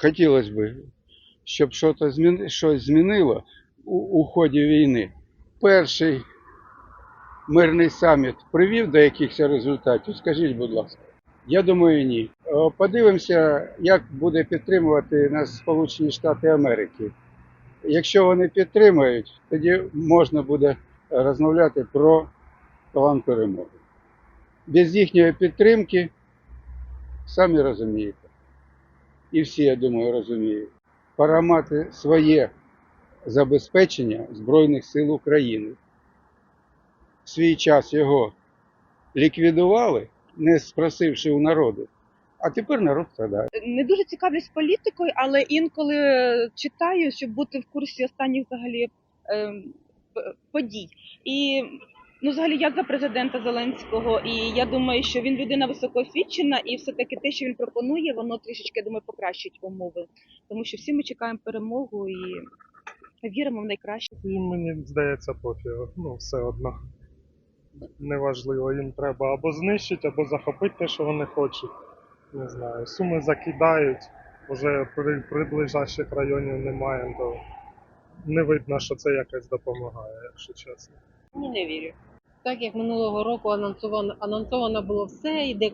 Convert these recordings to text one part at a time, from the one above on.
хотілося б, щоб щось, змінило у, у ході війни. Перший мирний саміт привів до якихось результатів? Скажіть, будь ласка. Я думаю, ні. Е, Подивимося, як буде підтримувати нас Сполучені Штати Америки. Якщо вони підтримають, тоді можна буде розмовляти про план перемоги. Без їхньої підтримки, самі розумієте, і всі, я думаю, розуміють, пора мати своє забезпечення Збройних сил України. В свій час його ліквідували, не спросивши у народу, а тепер народ страдає. не дуже цікавлюсь політикою, але інколи читаю, щоб бути в курсі останніх взагалі ем, подій. І ну, взагалі я за президента Зеленського, і я думаю, що він людина високоосвічена, і все-таки те, що він пропонує, воно трішечки я думаю, покращить умови. Тому що всі ми чекаємо перемогу і віримо в найкраще. І мені здається пофігу. Ну, все одно. Неважливо, їм треба або знищити, або захопити те, що вони хочуть. Не знаю. Суми закидають, вже при, приближаючих районів немає, то не видно, що це якось допомагає, якщо чесно. Ні, не вірю. Так як минулого року анонсовано, анонсовано було все, йде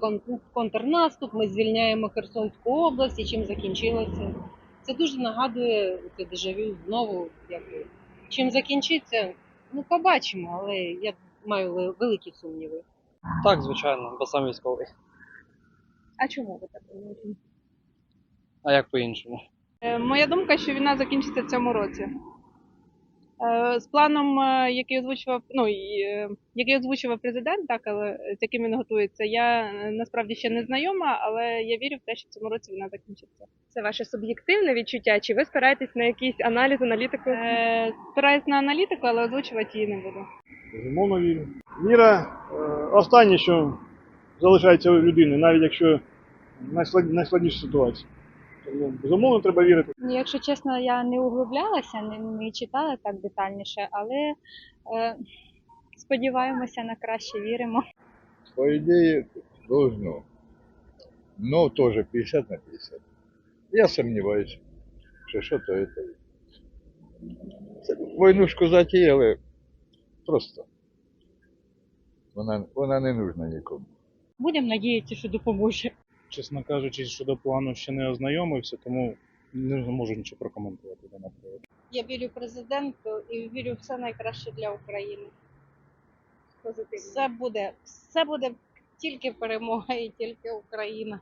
контрнаступ, ми звільняємо Херсонську область і чим закінчилося. Це дуже нагадує це дежавю знову. Якби. Чим закінчиться, ну побачимо, але я маю великі сумніви. Так, звичайно, бо сам військовий. А чому ви так думаєте? А як по-іншому? Е, Моя думка, що війна закінчиться в цьому році. Е, З планом, е, який озвучував, ну е, який озвучував президент, так, але з яким він готується, я насправді ще не знайома, але я вірю в те, що в цьому році війна закінчиться. Це ваше суб'єктивне відчуття, чи ви спираєтесь на якийсь аналіз, аналітику? Е, Спираюсь на аналітику, але озвучувати її не буду. Безумовно вірю. Віра останнє, що залишається у людини, навіть якщо найслад- найскладніша ситуація. Тому безумовно треба вірити. Ну, якщо чесно, я не углублялася, не, не читала так детальніше, але е, сподіваємося на краще, віримо. По идее, должно. Но тоже 50 на 50. Я сомневаюсь, що що то это. Це Войнушку затіяли просто. Вона, вона не нужна нікому. Будемо надіятися, що допоможе. Чесно кажучи, щодо плану ще не ознайомився, тому не можу нічого прокоментувати на приводу. Я вірю президенту і вірю в все найкраще для України. Все буде, все буде тільки перемога і тільки Україна.